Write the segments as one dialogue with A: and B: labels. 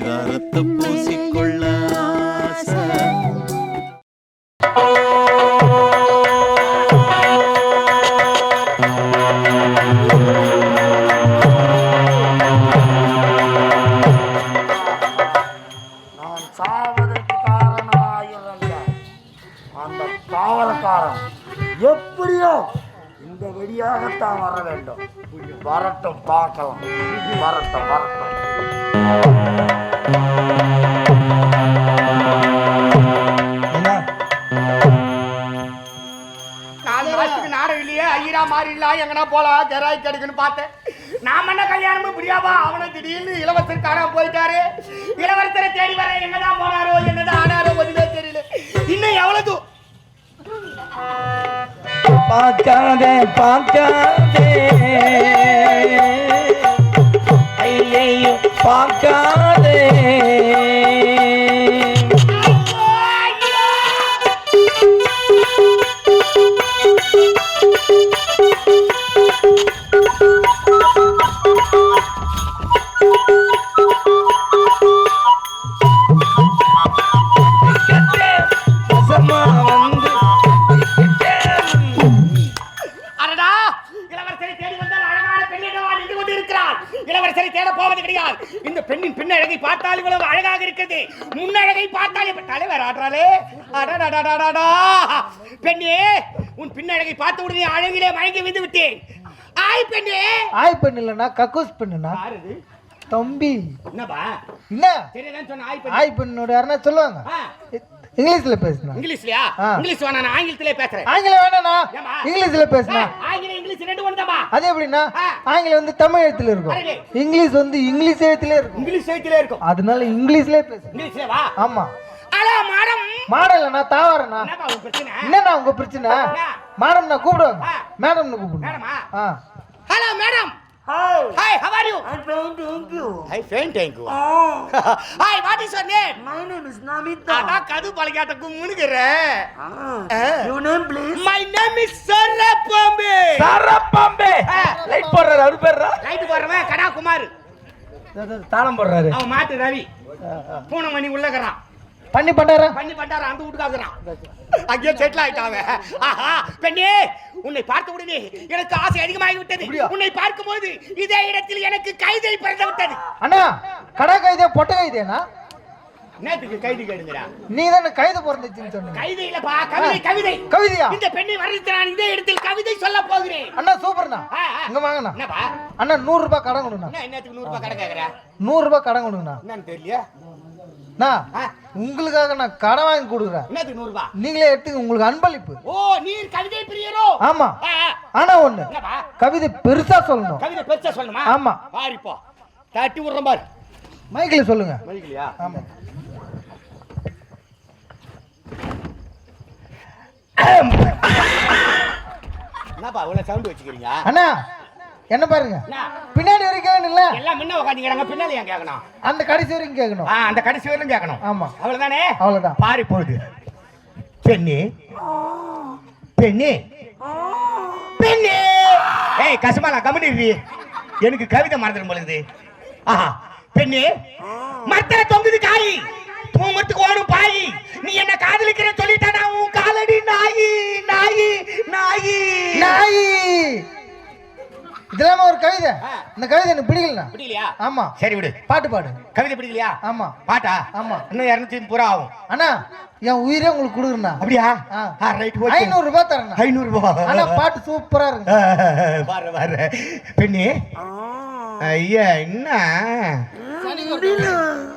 A: பரிதாரத்தை பூசிக்கொள்ள
B: நான் சாவதற்கு அந்த காவலக்காரன் எப்படியோ இந்த வெடியாகத்தான் வர வேண்டும். வரட்டும் பார்க்கலாம். வரட்டும் வரட்டும்.
C: இல்லையே மாறிடலாம் எங்கன்னா போலாம் ஜெராய் கிடைக்குன்னு பார்த்தேன். நாம என்ன கல்யாணமும் முடியாமா அவனை திடீர்னு இளவரசர் காணாம போயிட்டாரு. இளவரசரை தேடி வர எங்கதான் போனாரோ என்னதான் ஆனாரோ ஒண்ணுமே தெரியல. இன்னும் எவ்வளவு
D: பார்க்காதே பார்க்காதே. ஐயையோ பார்க்காதே.
C: அழகிலே மயங்கி விந்து விட்டேன். ஆய் பெண்ணே.
D: ஆய் பெண் இல்லைண்ணா கக்கூஸ் பெண்ணுண்ணா? தம்பி.
C: என்னப்பா?
D: என்ன?
C: சரிதான் சொன்ன ஆய் பெண்ணு.
D: ஆய் பெண்ணோட யாருன்னா சொல்லுவாங்க. இங்கிலீஷ்ல பேசுனா?
C: இங்கிலீஷ்லயா. இங்கிலீஷ் வேணா நான் ஆங்கிலத்திலே பேசுறேன்.
D: ஆங்கிலம்
C: ஏம்மா?
D: இங்கிலீஷ்ல பேசுனா?
C: ஆங்கிலம் இங்கிலீஷ் ரெண்டு ஒண்ணுதாம்மா
D: அது எப்படின்னா. ஆங்கிலம் வந்து தமிழ் எழுத்துல இருக்கும். இங்கிலீஷ் வந்து இங்கிலீஷ் எழுத்துல இருக்கும்.
C: இங்கிலீஷ் எழுத்திலே இருக்கும்.
D: அதனால இங்கிலீஷ்லயே பேசு.
C: இங்கிலீஷ்ல வா.
D: ஆமா.
C: Hello madam.
D: மாடலண்ணா தாவரண்ணா?
C: என்னப்பா உன் பிரச்சனை?
D: என்னண்ணா உங்க பிரச்சனை?
C: ஆ.
D: மேடம்னு கூப்பிடுங்க.
C: மேடமா?
D: ஆ.
C: Hello madam
B: Hi,
C: hi how are you
B: I'm fine, thank you.
C: Hi fine thank you
B: Oh,
C: hi what is your name
B: my name is Namita.
C: அதான் கது பழகாட்ட கும்முனுக்குற.
B: Ah, your name, please?
C: My name is சரப்பம்பே.
D: சரப்பாம்பே. Light போடுறாரு அது பேர்ரா?
C: Right போறவன் கடா குமார்
D: தாளம் போடுறாரு.
C: அவன் மாட்டு ரவி. பூனமணி உள்ளக்கறான்
D: பண்ணி பண்ணாரா
C: பண்ணி பட்டார அந்த வீட்டுக்காக்குறான் அங்கேயே செட்டில் ஆயிட்டான் அவன். ஆஹா பெண்ணே உன்னை பார்த்த உடனே எனக்கு ஆசை அதிகமாகி விட்டது? உன்னை பார்க்கும்போது இதே இடத்தில் எனக்கு கைதை பிறந்து விட்டது
D: அண்ணா கடை கைதே பொட்டை கைதேனா?
C: நேத்துக்கு கைது கேடுங்கிறா
D: நீ தானே கைது பிறந்துச்சுன்னு சொன்னீங்க.
C: கைதை இல்லப்பா கவிதை கவிதை.
D: கவிதையா?
C: இந்த பெண்ணை வர்ணித்து நான் இதே இடத்தில் கவிதை சொல்ல போகிறேன்.
D: அண்ணா சூப்பர்ண்ணா. இங்க வாங்கண்ணா.
C: என்னப்பா?
D: அண்ணா நூறு ரூபாய் கடன் கொடுங்கண்ணா.
C: என்ன என்னத்துக்கு நூறு ரூபாய் கடை கேக்குற?
D: நூறு ரூபாய் கடன் கொடுங்கண்ணா.
C: என்னன்னு தெரியல ஆ.
D: உங்களுக்காக நான் கடன் வாங்கி கொடுக்குறேன். நீங்களே எடுத்துங்க உங்களுக்கு அன்பளிப்பு.
C: ஓ நீர் கவிதை பிரியரோ?
D: ஆமா. ஆனா ஒண்ணு கவிதை பெருசா சொல்லணும்.
C: கவிதை பெருசா சொல்லணுமா?
D: ஆமா.
C: பாரிப்போ தட்டி விடுறோம் பாரு.
D: மைக்கில் சொல்லுங்க.
C: மதிக்கலையா
D: ஆமா.
C: என்னப்பா இவ்வளவு சவுண்ட் வச்சுக்கிறீங்க?
D: அண்ணா. என்ன பாருங்க? பின்னாடி வரைக்கும் கேட்கணும்ல
C: எல்லாம் முன்ன உட்காந்துக்கிறாங்க பின்னால ஏன் கேட்கணும்
D: அந்த கடைசி வரைக்கும் கேட்கணும்
C: அந்த கடைசி வரலும் கேட்கணும்
D: ஆமா.
C: அவ்வளவுதானே?
D: அவ்வளவுதான்.
C: பாரி போகுது பெண்ணே. பெண்ணே. பெண்ணே. ஏய் கசமாலா கம்பெனி எனக்கு கவிதை மறந்துடும் பொழுது ஆஹா. பெண்ணே மரத்துல தொங்குது காய் தூங்கத்துக்கு ஓடும் பாய் நீ என்ன காதலிக்கிற சொல்லிட்டா நான் உன் காலடி நாயி நாயி நாயி.
D: நாய். இதெல்லாம் ஒரு கவிதை. இந்த கவிதை எனக்கு பிடிக்கலண்ணா.
C: பிடிக்கலையா?
D: ஆமா.
C: சரி விடு.
D: பாட்டு பாடு.
C: கவிதை பிடிக்கலையா?
D: ஆமா.
C: பாட்டா?
D: ஆமா.
C: இன்னும் இரநூத்தி பூரா ஆகும்.
D: அண்ணா என் உயிரே உங்களுக்கு கொடுக்குறேண்ணா.
C: அப்படியா?
D: ஆ.
C: ஆ ரைட்
D: ஐநூறு ரூபாய் தரேண்ணா.
C: ஐநூறு ரூபாய்
D: ஆனா பாட்டு சூப்பரா இருக்கு
C: வர வர பெண்ணே. ஐயா என்ன?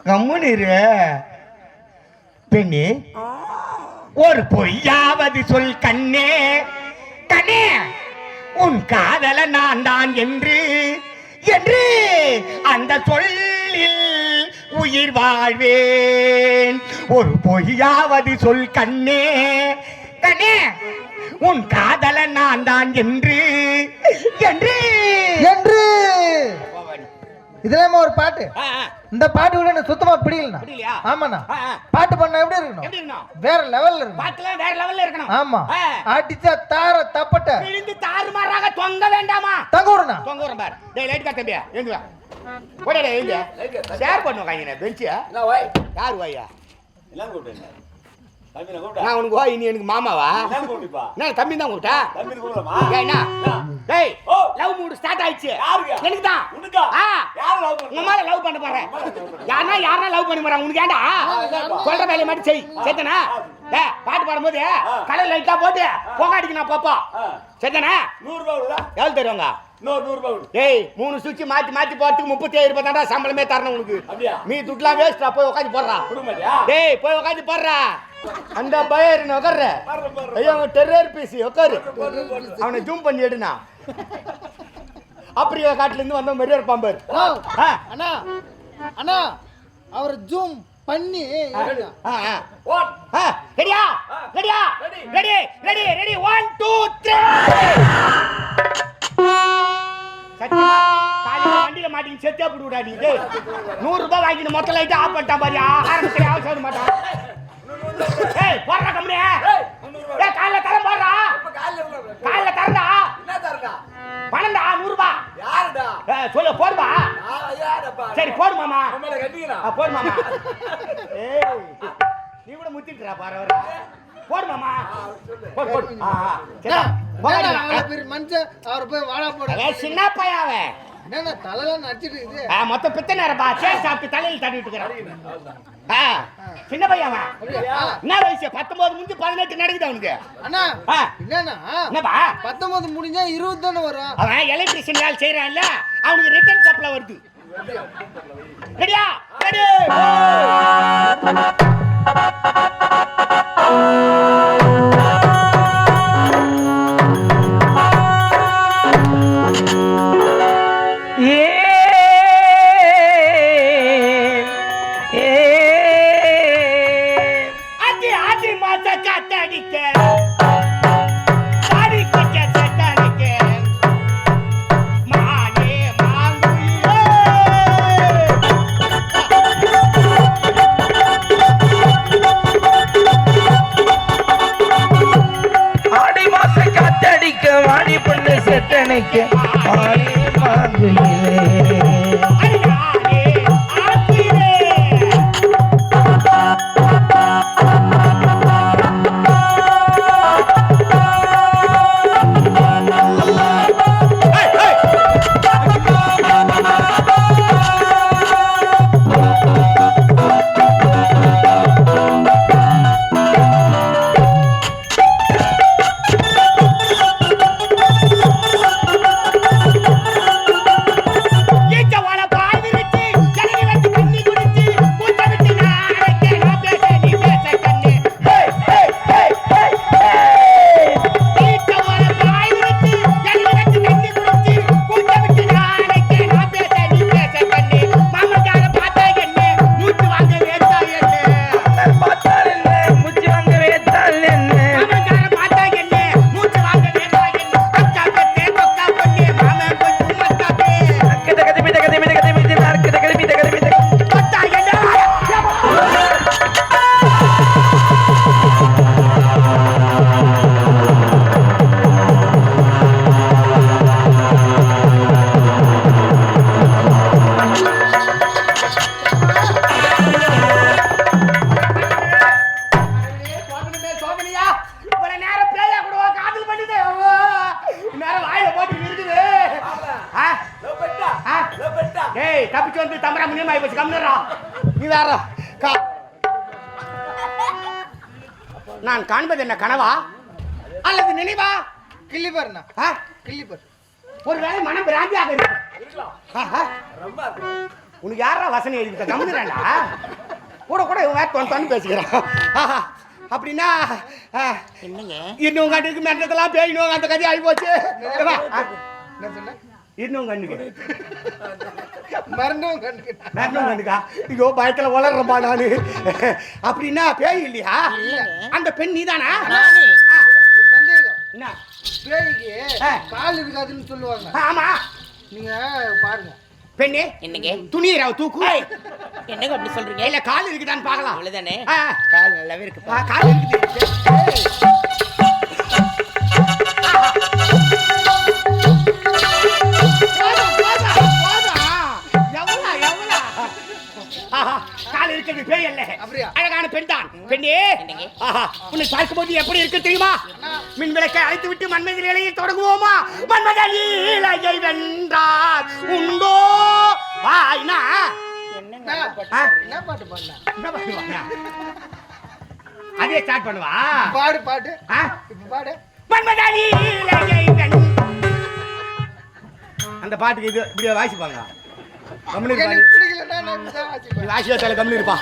C: கம்முன்னு இரு. பெண்ணே. ஒரு பொய்யாவது சொல் கண்ணே. கண்ணே. உன் காதல நான் தான் என்று என்று அந்த சொல்லில் உயிர் வாழ்வேன். ஒரு பொய்யாவது சொல் கண்ணே கண்ணே உன் காதல நான் தான் என்று என்று
D: என்று இதெல்லாம் ஒரு பாட்டு. இந்த பாட்டு கூட எனக்கு சுத்தமா பிடிக்கலண்ணா? ஆமாண்ணா. பாட்டு பண்ண எப்படி இருக்கணும்? வேற லெவல்ல இருக்கணும்.
C: பாட்டுலாம் வேற லெவல்ல இருக்கணும்.
D: ஆமா. அடிச்சா தார தப்பட்ட.
C: விழுந்து தாறுமாறாக தொங்க வேண்டாமா?
D: தங்க விடுண்ணா.
C: தொங்க விடுறேன் பாரு. டேய் லைட் கார் தம்பியா. எழுந்து வா. போடா எழுந்து ஷேர் பண்ணுவோம் காய்ங்க பெஞ்சு
B: என்ன வாய்?
C: யார் வாயா?
E: என்ன கூப்பிட்டீங்க? தம்பி நான் கூப்பிட்டா?
C: நான் உனக்கு வா இனி எனக்கு மாமாவா?
E: என்ன
C: தம்பி தான் கூப்பிட்டா?
E: தம்பி கூப்பிடலாமா?
C: ஏய், என்ன? டேய். லவ் மூடு ஸ்டார்ட் ஆயிடுச்சு.
E: யாருக்கு?
C: எனக்கு தான்
E: உனக்கா?
C: ஆ.
E: யாரை லவ்
C: உங்க மேல லவ் பண்ண போறேன். யாரா யாரா லவ் பண்ணி போறாங்க உனக்கு ஏன்டா? சொல்ற வேலையை மட்டும் செய். சேத்தனா? ஏ பாட்டு பாடும்போது கலர் லைட்டா போட்டு புகை அடிக்கணும் பாப்பா சேத்தனா?
E: நூறு ரூபாய் விடுடா.
C: எவ்வளவு தருவாங்க? ஏய் மூணு சுவிட்ச் மாத்தி மாத்தி போறதுக்கு முப்பத்தி ஏழு ரூபாய் தான்டா சம்பளமே தரணும் உனக்கு. நீ துட்டுலாம் வேஸ்டா போய் உட்காந்து போடுறா. டேய் போய் உட்காந்து போடுறா. அந்த பயர் உட்கார்ற ஐயோ டெரர் உட்காரு அவனை ஜூம் பண்ணி எடுனா. அப்படியே காட்டுல இருந்து வந்த
D: ஹலோ
C: ஆ,
D: அண்ணா அண்ணா அவர் ஜூம் பண்ணி
C: ரெடியா? ரெடியா. Ready. Ready ready one two three சத்தியமா? காலையில வண்டியில மாட்டிங்க செத்தே போடுடா நீ. நூறு ரூபாய் வாங்கிட்டு மொத்த லைட் ஆஃப் பண்ணிட்டான் பாரியா ஆரம்பத்துல அவசரம் மாட்டான். ஏய் போடுறா கம்பெனி
E: ஏய் முந்நூறு ரூபாய்.
C: ஏய் காலைல தரம் போடுறா? காலைல
E: தரடா
C: பணம்டா நூறு ரூபாய்
E: யாருடா?
C: சொல்லு போடுமா? சரி போடு மாமா போடு மாமா ஏய் நீ கூட முத்திட்டுறா பாரு அவரை. போடு மாமா போடு போடு. ஆ சரி
D: மனுஷன் அவர் போய் வாழா போட
C: சின்ன
D: என்னண்ணா தலைலாம் நடிச்சிட்டு
C: மொத்த பித்தனை இருப்பா சேர் சாப்பிட்டு தலையில் தட்டிட்டு இருக்கிறான். சின்ன பையன்? என்ன வயசு? பத்தொன்பது முடிஞ்சு பதினெட்டு நடக்குது அவனுக்கு.
D: அண்ணா
C: ஆ.
D: என்னண்ணா?
C: என்னப்பா?
D: பத்தொன்பது முடிஞ்சா இருபது தானே வரும்?
C: அவன் எலக்ட்ரிஷியன் வேலை செய்யறான்ல அவனுக்கு ரிட்டர்ன் சப்ளை வருது. ரெடியா? ரெடி!
A: செட்டனைக்க ஆடி
C: ஏய் தப்பிச்சு வந்து தம்பரா முனியமா போச்சு கம்னரா நீ வேற கா. நான் காண்பது என்ன கனவா? அல்லது நினைவா?
D: கிள்ளி பாருண்ணா
C: ஆ?
D: கிள்ளி பாரு
C: ஒருவேளை மனம் பிராந்தியாக இருக்கு உனக்கு யாரா வசனம் எழுதிட்ட கம்னுறாண்டா கூட கூட இவன் வேற தொன்னு பேசிக்கிறான். அப்படின்னா என்னங்க? இன்னும் கண்ணுக்கு மெட்டதெல்லாம் பேயினோங்க அந்த கதை ஆகி போச்சு.
D: என்ன சொன்ன?
C: இன்னும் கண்ணுக்கு.
D: மறந்தும் கண்டுக்கிட்டேன்
C: மெட்டனும் கண்ணுக்கா? ஐயோ பயத்துல வளர்றப்பா நானு. அப்படின்னா பேய் இல்லையா? அந்த பெண் நீதானா.
D: ஒரு சந்தேகம்.
C: என்ன?
D: பேய்க்கு. கால் இருக்காதுன்னு சொல்லுவாங்க.
C: ஆமா.
D: நீங்க பாருங்க.
C: பெண்ணே
F: என்னங்க?
C: துணியரா தூக்கு.
F: என்னங்க அப்படி சொல்றீங்க?
C: இல்ல கால் இருக்குதான்னு பார்க்கலாம்.
F: அவ்வளவுதானே? கால் நல்லாவே இருக்கு
C: கால் இருக்குது. இருக்கிறது பேய் அல்ல? அழகான பெண் தான் பெண்ணே. உன்னை பார்க்கும்போது எப்படி இருக்கு தெரியுமா? மின் விளக்கை அழைத்து விட்டு மன்மதி நிலையை தொடங்குவோமா? மன்மத லீலையை வென்றார். உண்டோ? வாய்னா?
D: என்ன?
F: பாட்டு?
D: என்ன
C: அதே ஸ்டார்ட் பண்ணுவா?
D: பாடு பாட்டு பாடு.
C: மன்மத வென் அந்த பாட்டுக்கு இது இப்படியே வாசிப்பாங்க. கம்முனு இருப்பாரு கம்மி இருப்பா